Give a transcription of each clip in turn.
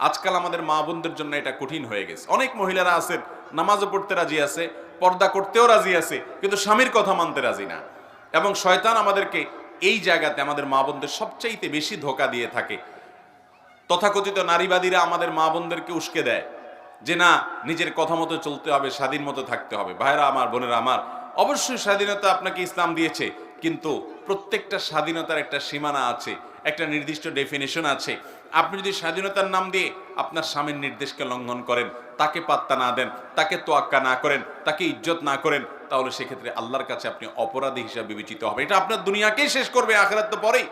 আজকাল আমাদের মা বোনদের জন্য এটা কঠিন হয়ে গেছে। অনেক মহিলারা আছেন নামাজও পড়তে রাজি আছে, পর্দা করতেও রাজি আছে, কিন্তু স্বামীর কথা মানতে রাজি না। এবং শয়তান আমাদেরকে এই জায়গাতে আমাদের মা বোনদের সবচাইতে বেশি ধোকা দিয়ে থাকে। তথাকথিত নারীবাদীরা আমাদের মা বোনদেরকে উস্কে দেয় যে, না, নিজের কথা মতো চলতে হবে, স্বাধীন মতো থাকতে হবে। ভাইরা আমার, বোনেরা আমার, অবশ্যই স্বাধীনতা আপনাকে ইসলাম দিয়েছে, কিন্তু প্রত্যেকটা স্বাধীনতার একটা সীমানা আছে, একটা নির্দিষ্ট ডেফিনেশন আছে। আপনি যদি স্বাধীনতার নাম দিয়ে আপনার স্বামীর নির্দেশকে লঙ্ঘন করেন, তাকে পাত্তা না দেন, তাকে তোয়াক্কা না করেন, তাকে ইজ্জত না করেন, তাহলে সেক্ষেত্রে আল্লাহর কাছে আপনি অপরাধী হিসাবে বিবেচিত হবে এটা আপনার দুনিয়াকেই শেষ করবে, আখেরাত তো পরেই।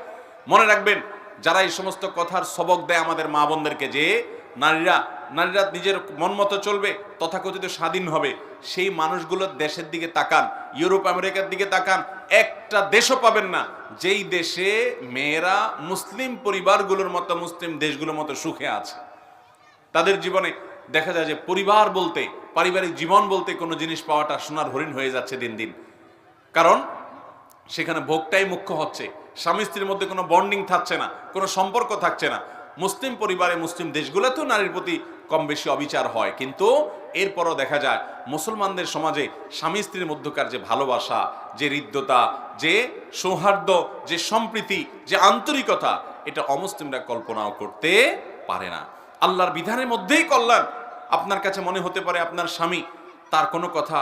মনে রাখবেন, যারা এই সমস্ত কথার সবক দেয় আমাদের মা বোনদেরকে যে, নারীরা নারীরা নিজের মন মতো চলবে, তথাকথিত স্বাধীন হবে। সেই মানুষগুলোর দেশের দিকে তাকান, ইউরোপ, আমেরিকার দিকে তাকান, একটা দেশও পাবেন না। যেই দেশে মেয়েরা মুসলিম পরিবারগুলোর মতো, মুসলিম দেশগুলোর মতো সুখে আছে। তাদের জীবনে দেখা যায় যে পরিবার বলতে, পারিবারিক জীবন বলতে কোনো জিনিস পাওয়াটা সোনার হরিণ হয়ে যাচ্ছে দিন দিন। কারণ সেখানে ভোগটাই মুখ্য হচ্ছে। স্বামী স্ত্রীর মধ্যে কোনো বন্ডিং থাকছে না, কোনো সম্পর্ক থাকছে না। মুসলিম পরিবারে মুসলিম দেশগুলোতেও নারীর প্রতি কম বেশি অবিচার হয়। কিন্তু এরপরও দেখা যায়, মুসলমানদের সমাজে স্বামী স্ত্রীর মধ্যকার যে ভালোবাসা, যে হৃদ্যতা, যে সৌহার্দ্য, যে সম্প্রীতি, যে আন্তরিকতা, এটা অমুসলিমরা কল্পনাও করতে পারে না। আল্লাহর বিধানের মধ্যেই কল্যাণ। আপনার কাছে মনে হতে পারে আপনার স্বামী, তার কোনো কথা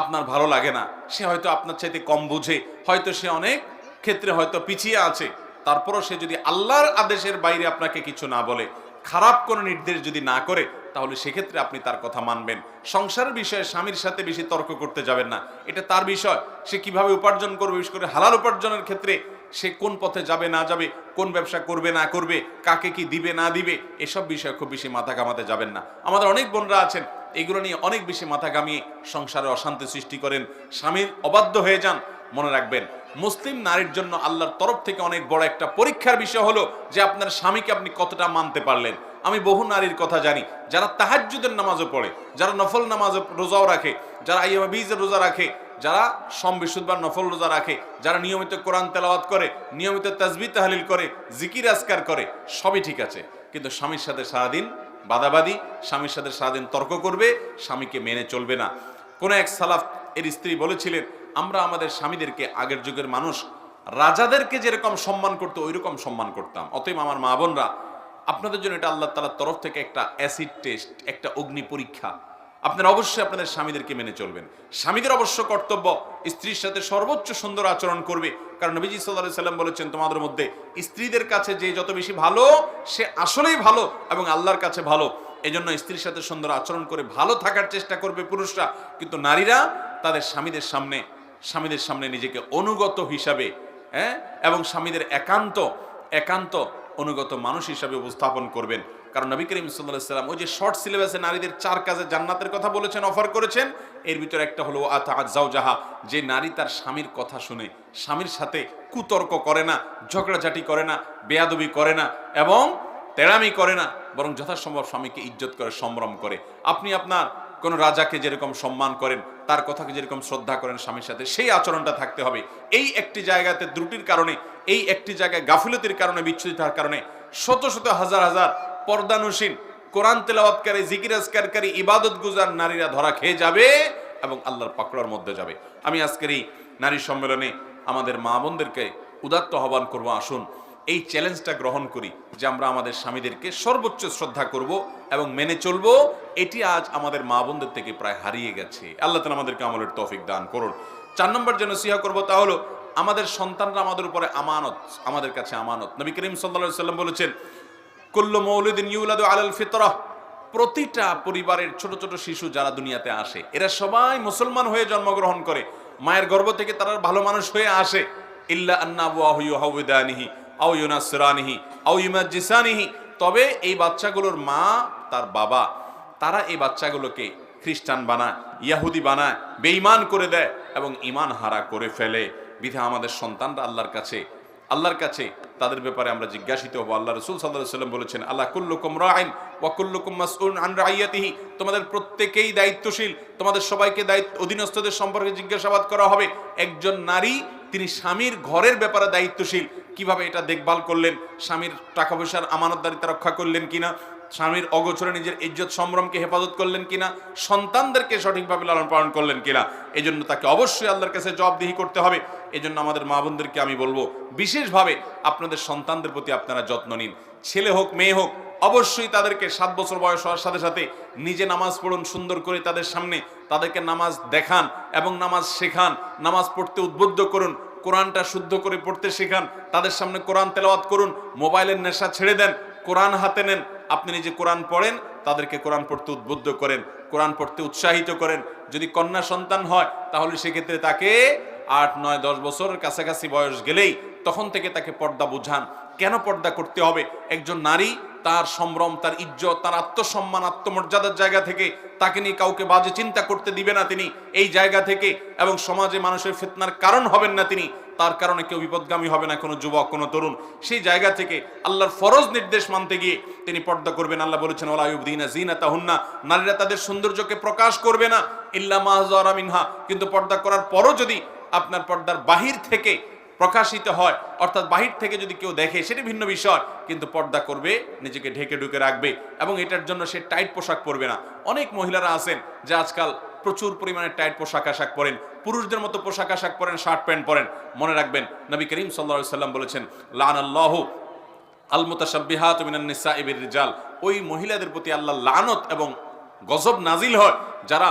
আপনার ভালো লাগে না। সে হয়তো আপনার চাইতে কম বুঝে, হয়তো সে অনেক ক্ষেত্রে হয়তো পিছিয়ে আছে। তারপরও সে যদি আল্লাহর আদেশের বাইরে আপনাকে কিছু না বলে খারাপ কোনো নির্দেশ যদি না করে, তাহলে সেক্ষেত্রে আপনি তার কথা মানবেন। সংসারের বিষয়ে স্বামীর সাথে বেশি তর্ক করতে যাবেন না। এটা তার বিষয়। সে কীভাবে উপার্জন করবে, বিশেষ করে হালাল উপার্জনের ক্ষেত্রে সে কোন পথে যাবে, না যাবে, কোন ব্যবসা করবে, না করবে, কাকে কি দিবে, না দিবে, এসব বিষয়ে খুব বেশি মাথা ঘামাতে যাবেন না। আমাদের অনেক বোনরা আছেন, এগুলো নিয়ে অনেক বেশি মাথা ঘামিয়ে সংসারে অশান্তি সৃষ্টি করেন। স্বামীর অবাধ্য হয়ে যান, মনে রাখবেন। মুসলিম নারীর জন্য আল্লাহর তরফ থেকে অনেক বড় একটা পরীক্ষার বিষয় হলো যে আপনার স্বামীকে আপনি কতটা মানতে পারলেন। আমি বহু নারীর কথা জানি, যারা তাহাজ্জুদের নামাজও পড়ে, যারা নফল নামাজ রোজাও রাখে, যারা আইয়ামা বীজের রোজা রাখে, যারা সম বিশুদ্ধবার নফল রোজা রাখে, যারা নিয়মিত কোরআন তেলাওয়াত করে, নিয়মিত তাজবি তাহলিল করে, জিকির আসকার করে, সবই ঠিক আছে। কিন্তু স্বামীর সাথে সারাদিন বাদাবাদি, স্বামীর সাথে সারাদিন তর্ক করবে, স্বামীকে মেনে চলবে না। কোনো এক সালাফ এর স্ত্রী বলেছিলেন আমরা আমাদের স্বামীদেরকে আগের যুগের মানুষ, রাজাদেরকে যেরকম সম্মান করতো ওই রকম সম্মান করতাম। অতএব আমার মা বোনরা, আপনাদের জন্য এটা আল্লাহ তালার তরফ থেকে একটা অ্যাসিড টেস্ট একটা অগ্নি পরীক্ষা। আপনারা অবশ্যই আপনাদের স্বামীদেরকে মেনে চলবেন। স্বামীদের অবশ্য কর্তব্য, স্ত্রীর সাথে সর্বোচ্চ সুন্দর আচরণ করবে। কারণ নবীজি সাল্লাহ সাল্লাম বলেছেন, তোমাদের মধ্যে স্ত্রীদের কাছে যে যত বেশি ভালো, সে আসলেই ভালো এবং আল্লাহর কাছে ভালো। এই জন্য স্ত্রীর সাথে সুন্দর আচরণ করে ভালো থাকার চেষ্টা করবে পুরুষরা। কিন্তু নারীরা তাদের স্বামীদের সামনে স্বামীদের সামনে নিজেকে অনুগত হিসাবে হ্যাঁ? এবং স্বামীদের একান্ত একান্ত অনুগত মানুষ হিসাবে উপস্থাপন করবেন। কারণ নবী করিম সাল্লাহ সাল্লাম ওই যে শর্ট সিলেবাসে নারীদের চার কাজে জান্নাতের কথা বলেছেন অফার করেছেন, এর ভিতরে একটা হলো আতা জাহা যে নারী তার স্বামীর কথা শুনে, স্বামীর সাথে কুতর্ক করে না, ঝগড়াঝাটি করে না, বেয়াদবি করে না এবং তেড়ামি করে না, বরং যথাসম্ভব স্বামীকে ইজ্জত করে, সম্ভ্রম করে। আপনি আপনার কোন রাজাকে যেরকম সম্মান করেন, তার কথাকে যেরকম শ্রদ্ধা করেন স্বামীর সাথে, সেই আচরণটা থাকতে হবে। এই একটি জায়গাতে ত্রুটির কারণে, এই একটি জায়গায় গাফিলতির কারণে বিচ্ছুরিতার কারণে শত শত হাজার হাজার পর্দানুসীন, কোরআন তেলাওয়াতকারী জিকিরাজকারী ইবাদত গুজার নারীরা ধরা খেয়ে যাবে এবং আল্লাহর পাকড়ার মধ্যে যাবে। আমি আজকের এই নারী সম্মেলনে আমাদের মা বোনদেরকে উদাত্ত আহ্বান করব, আসুন। এই চ্যালেঞ্জটা গ্রহণ করি যে আমরা আমাদের স্বামীদেরকে সর্বোচ্চ শ্রদ্ধা করব এবং মেনে চলবো। এটি আজ আমাদের মা বোনদের থেকে প্রায় হারিয়ে গেছে। আল্লাহ তালা আমাদেরকে আমলের তৌফিক দান করুন। চার নম্বর যেন সিহা করব তা হলো, আমাদের সন্তানরা আমাদের উপরে আমানত, আমাদের কাছে আমানত। নবী করিম সাল্লা সাল্লাম বলেছেন, কুল্লু মৌলুদ্দিন ইউলাদু আলাল ফিতরহ প্রতিটা পরিবারের ছোট ছোট শিশু যারা দুনিয়াতে আসে, এরা সবাই মুসলমান হয়ে জন্মগ্রহণ করে। মায়ের গর্ভ থেকে তারা ভালো মানুষ হয়ে আসে। ইল্লা আন্না আবুয়াহু ইউহাউদানিহি। তবে এই বাচ্চাগুলোর মা, তার বাবা, তারা এই বাচ্চাগুলোকে খ্রিস্টান বানায়, ইয়াহুদি বানায়, বেঈমান করে দেয় এবং ইমান হারা করে ফেলে। বিধা আমাদের সন্তানরা আল্লাহর কাছে আল্লাহর কাছে তাদের ব্যাপারে আমরা জিজ্ঞাসিত হব। আল্লাহ রসুল সাল্লাহ সাল্লাম বলেছেন, আল্লাহ কুল্লুকুম রাইন ওয়াকুল্লুকুম মাসউন আন রাইয়াতিহি। তোমাদের প্রত্যেকেই দায়িত্বশীল, তোমাদের সবাইকে দায়িত্ব অধীনস্থদের সম্পর্কে জিজ্ঞাসাবাদ করা হবে। একজন নারী তিনি স্বামীর ঘরের ব্যাপারে দায়িত্বশীল। কীভাবে এটা দেখভাল করলেন? স্বামীর টাকা পয়সার আমানতদারিতা রক্ষা করলেন কিনা? স্বামীর অগোচরে নিজের ইজ্জত সম্ভ্রমকে হেফাজত করলেন কিনা, সন্তানদেরকে সঠিকভাবে লালন পালন করলেন কিনা এই জন্য তাকে অবশ্যই আল্লাহর কাছে জবাবদিহি করতে হবে। এই জন্য আমাদের মা বোনদেরকে আমি বলব, বিশেষভাবে আপনাদের সন্তানদের প্রতি আপনারা যত্ন নিন। ছেলে হোক, মেয়ে হোক, অবশ্যই তাদেরকে সাত বছর বয়স হওয়ার সাথে সাথে নিজে নামাজ পড়ুন, সুন্দর করে তাদের সামনে তাদেরকে নামাজ দেখান এবং নামাজ শেখান, নামাজ পড়তে উদ্বুদ্ধ করুন, কোরআনটা শুদ্ধ করে পড়তে শেখান, তাদের সামনে কোরআন তেলাওয়াত করুন, মোবাইলের নেশা ছেড়ে দেন, কোরআন হাতে নেন আপনি নিজে কোরআন পড়েন, তাদেরকে কোরআন পড়তে উদ্বুদ্ধ করেন, কোরআন পড়তে উৎসাহিত করেন। যদি কন্যা সন্তান হয়, তাহলে সেক্ষেত্রে তাকে আট, নয়, দশ বছরের কাছাকাছি বয়স গেলেই তখন থেকে তাকে পর্দা বুঝান। কেন পর্দা করতে হবে? একজন নারী, তার সম্ভ্রম, তার ইজ্জত, তার আত্মসম্মান, আত্মমর্যাদার জায়গা থেকে তাকে নিয়ে কাউকে বাজে চিন্তা করতে দিবে না তিনি। এই জায়গা থেকে এবং সমাজে মানুষের ফিতনার কারণ হবেন না তিনি। তার কারণে কেউ বিপদগামী হবে না, কোনো যুবক, কোনো তরুণ। সেই জায়গা থেকে আল্লাহর ফরজ নির্দেশ মানতে গিয়ে তিনি পর্দা করবেন। আল্লাহ বলেছেন ওলাইউদ্দিনা জিনা তাহুন্না নারীরা তাদের সৌন্দর্যকে প্রকাশ করবে না। ইল্লা মাহজারা মিনহা। কিন্তু পর্দা করার পরও যদি আপনার পর্দার বাহির থেকে প্রকাশিত হয়, অর্থাৎ বাহির থেকে যদি কেউ দেখে, সেটি ভিন্ন বিষয়। কিন্তু পর্দা করবে, নিজেকে ঢেকে ঢুকে রাখবে এবং এটার জন্য সে টাইট পোশাক পরবে না। অনেক মহিলারা আছেন, যে আজকাল প্রচুর পরিমাণে টাইট পোশাক আশাক পরেন। পুরুষদের মতো পোশাক আশাক পরেন, শার্ট প্যান্ট পরেন। মনে রাখবেন, নবী করিম সাল্লা সাল্লাম বলেছেন লান আল্লাহ আল মুতাসাব্বিহাত মিনান নিসা ইবির রিজাল ওই মহিলাদের প্রতি আল্লাহ লানত এবং গজব নাজিল হয়, যারা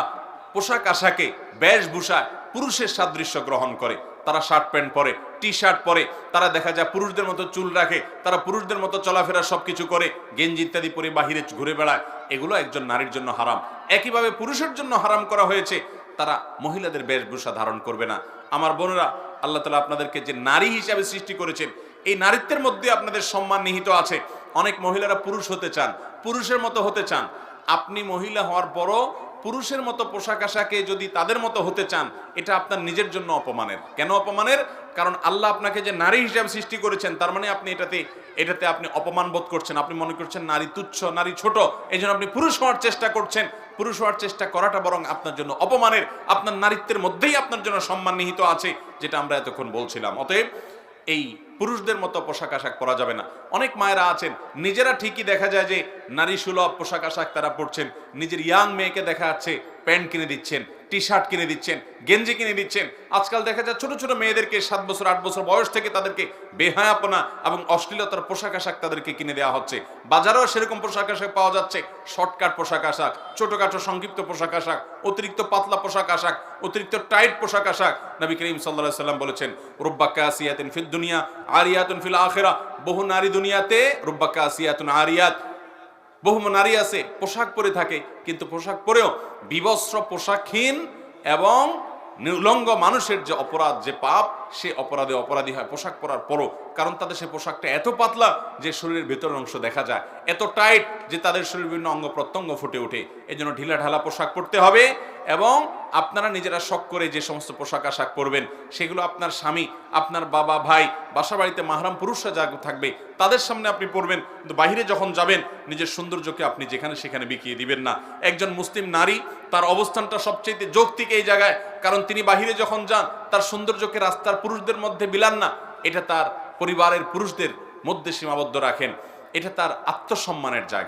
পোশাক আশাকে, বেশভূষায় পুরুষের সাদৃশ্য গ্রহণ করে। তারা শার্ট প্যান্ট পরে টি শার্ট পরে, তারা দেখা যায় পুরুষদের মতো চুল রাখে, তারা পুরুষদের মতো চলাফেরা সবকিছু করে, গেঞ্জি ইত্যাদি পরে বাহিরে ঘুরে বেড়ায়। এগুলো একজন নারীর জন্য হারাম। একইভাবে পুরুষের জন্য হারাম করা হয়েছে তারা মহিলাদের বেশভূষা ধারণ করবে না। আমার বোনেরা, আল্লাহ তালা আপনাদেরকে যে নারী হিসাবে সৃষ্টি করেছেন, এই নারীত্বের মধ্যে আপনাদের সম্মান নিহিত আছে। অনেক মহিলারা পুরুষ হতে চান, পুরুষের মতো হতে চান। আপনি মহিলা হওয়ার পরও পুরুষের মতো পোশাক আশাকে যদি তাদের মতো হতে চান, এটা আপনার নিজের জন্য অপমানের। কেন অপমানের? কারণ আল্লাহ আপনাকে যে নারী হিসাবে সৃষ্টি করেছেন, তার মানে আপনি এটাতে এটাতে আপনি অপমান বোধ করছেন। আপনি মনে করছেন নারী তুচ্ছ, নারী ছোট এই জন্য আপনি পুরুষ হওয়ার চেষ্টা করছেন। পুরুষ হওয়ার চেষ্টা করাটা বরং আপনার জন্য অপমানের। আপনার নারীত্বের মধ্যেই আপনার জন্য সম্মান নিহিত আছে, যেটা আমরা এতক্ষণ বলছিলাম। অতএব এই পুরুষদের মতো পোশাক আশাক পরা যাবে না। অনেক মায়েরা আছেন, নিজেরা ঠিকই দেখা যায় যে নারী সুলভ পোশাক আশাক তারা পরছেন, নিজের ইয়াং মেয়েকে দেখা যাচ্ছে প্যান্ট কিনে দিচ্ছেন। টি শার্ট কিনে দিচ্ছেন, গেঞ্জি কিনে দিচ্ছেন। আজকাল দেখা যায় ছোট ছোট মেয়েদেরকে সাত বছর, আট বছর বয়স থেকে তাদেরকে বেহায়াপনা এবং অশ্লীলতার পোশাক আশাক তাদেরকে কিনে দেওয়া হচ্ছে। বাজারেও সেরকম পোশাক আশাক পাওয়া যাচ্ছে। শর্টকাট পোশাক আশাক, ছোটখাটো সংক্ষিপ্ত পোশাক আশাক, অতিরিক্ত পাতলা পোশাক আশাক, অতিরিক্ত টাইট পোশাক আশাক। নবী করিম সাল্লাহ সাল্লাম বলেছেন রুব্বাক্কা আসিয়াতিন ফিদ দুনিয়া, আরিয়াতুন ফিল আখেরা। বহু নারী দুনিয়াতে রুব্বাক্কা আসিয়াতুন আরিয়াত। বহু নারী আছে, পোশাক পরে থাকে, কিন্তু পোশাক পরেও বিবস্ত্র পোশাকহীন এবং নির্লঙ্গ মানুষের যে অপরাধ, যে পাপ সে অপরাধে অপরাধী হয়, পোশাক পরার পরও। কারণ তাদের সে পোশাকটা এত পাতলা যে শরীরের ভেতরের অংশ দেখা যায়। এত টাইট যে তাদের শরীর বিভিন্ন অঙ্গ প্রত্যঙ্গ ফুটে ওঠে। এই জন্য ঢিলা ঢালা পোশাক পরতে হবে এবং আপনারা নিজেরা শখ করে যে সমস্ত পোশাক আশাক পরবেন, সেগুলো আপনার স্বামী, আপনার বাবা, ভাই বাসা বাড়িতে মাহরাম পুরুষরা যা থাকবে, তাদের সামনে আপনি পরবেন। কিন্তু বাহিরে যখন যাবেন, নিজের সৌন্দর্যকে আপনি যেখানে সেখানে বিকিয়ে দিবেন না। একজন মুসলিম নারী, তার অবস্থানটা সবচেয়ে যৌক্তিক এই জায়গায়। কারণ তিনি বাহিরে যখন যান তার সৌন্দর্যকে রাস্তার পুরুষদের মধ্যে বিলান না, এটা তার পরিবারের পুরুষদের মধ্যে সীমাবদ্ধ রাখেন। এটা তার আত্মসম্মানের জায়গা।